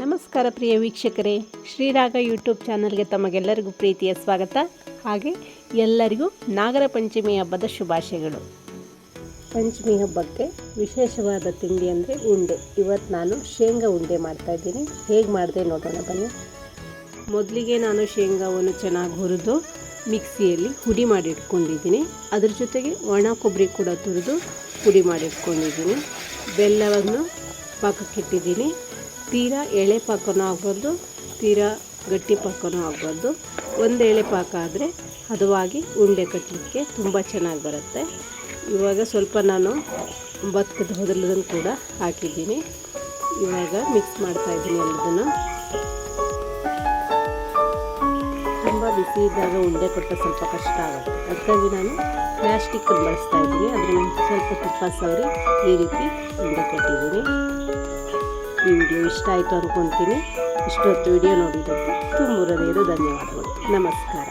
ನಮಸ್ಕಾರ ಪ್ರಿಯ ವೀಕ್ಷಕರೇ. ಶ್ರೀರಾಗ ಯೂಟ್ಯೂಬ್ ಚಾನಲ್ಗೆ ತಮಗೆಲ್ಲರಿಗೂ ಪ್ರೀತಿಯ ಸ್ವಾಗತ. ಹಾಗೆ ಎಲ್ಲರಿಗೂ ನಾಗರ ಪಂಚಮಿ ಹಬ್ಬದ ಶುಭಾಶಯಗಳು. ಪಂಚಮಿ ಹಬ್ಬಕ್ಕೆ ವಿಶೇಷವಾದ ತಿಂಡಿ ಅಂದರೆ ಉಂಡೆ. ಇವತ್ತು ನಾನು ಶೇಂಗಾ ಉಂಡೆ ಮಾಡ್ತಾಯಿದ್ದೀನಿ ಹೇಗೆ ಮಾಡಿದೆ ನೋಡೋಣ ಬನ್ನಿ. ಮೊದಲಿಗೆ ನಾನು ಶೇಂಗಾವನ್ನು ಚೆನ್ನಾಗಿ ಹುರಿದು ಮಿಕ್ಸಿಯಲ್ಲಿ ಹುಡಿ ಮಾಡಿಟ್ಕೊಂಡಿದ್ದೀನಿ ಅದ್ರ ಜೊತೆಗೆ ಒಣ ಕೊಬ್ಬರಿ ಕೂಡ ತುರಿದು ಪುಡಿ ಮಾಡಿಟ್ಕೊಂಡಿದ್ದೀನಿ ಬೆಲ್ಲವನ್ನು ಪಾಕಕ್ಕಿಟ್ಟಿದ್ದೀನಿ ತೀರಾ ಎಳೆ ಪಾಕನೂ ಆಗ್ಬೋದು ತೀರಾ ಗಟ್ಟಿ ಪಾಕನೂ ಆಗ್ಬೋದು ಒಂದು ಎಳೆ ಪಾಕ ಆದರೆ ಹದವಾಗಿ ಉಂಡೆ ಕಟ್ಟಲಿಕ್ಕೆ ತುಂಬ ಚೆನ್ನಾಗಿ ಬರುತ್ತೆ. ಇವಾಗ ಸ್ವಲ್ಪ ನಾನು ಬತ್ಕದ ಹೊದಲದನ್ನು ಕೂಡ ಹಾಕಿದ್ದೀನಿ. ಇವಾಗ ಮಿಕ್ಸ್ ಮಾಡ್ತಾ ಇದ್ದೀನಿ ಎಲ್ಲದನ್ನು. ತುಂಬ ಬಿಸಿ ಇದ್ದಾಗ ಉಂಡೆ ಕೊಟ್ಟ ಸ್ವಲ್ಪ ಕಷ್ಟ ಆಗುತ್ತೆ. ಅದಕ್ಕಾಗಿ ನಾನು ಪ್ಲಾಸ್ಟಿಕ್ ಬಳಸ್ತಾ ಇದ್ದೀನಿ. ಅದರಲ್ಲಿ ಸ್ವಲ್ಪ ತುಪ್ಪ ಸವರಿ ಈ ರೀತಿ ಉಂಡೆ ಕೊಟ್ಟಿದ್ದೀನಿ. ಈ ಇಷ್ಟ ಆಯಿತು ಅಂದ್ಕೊತೀನಿ. ಇಷ್ಟೊತ್ತು ವಿಡಿಯೋ ನೋಡಿದ್ದಕ್ಕೆ ತುಂಬ ಹೃದಯದ ಧನ್ಯವಾದಗಳು. ನಮಸ್ಕಾರ.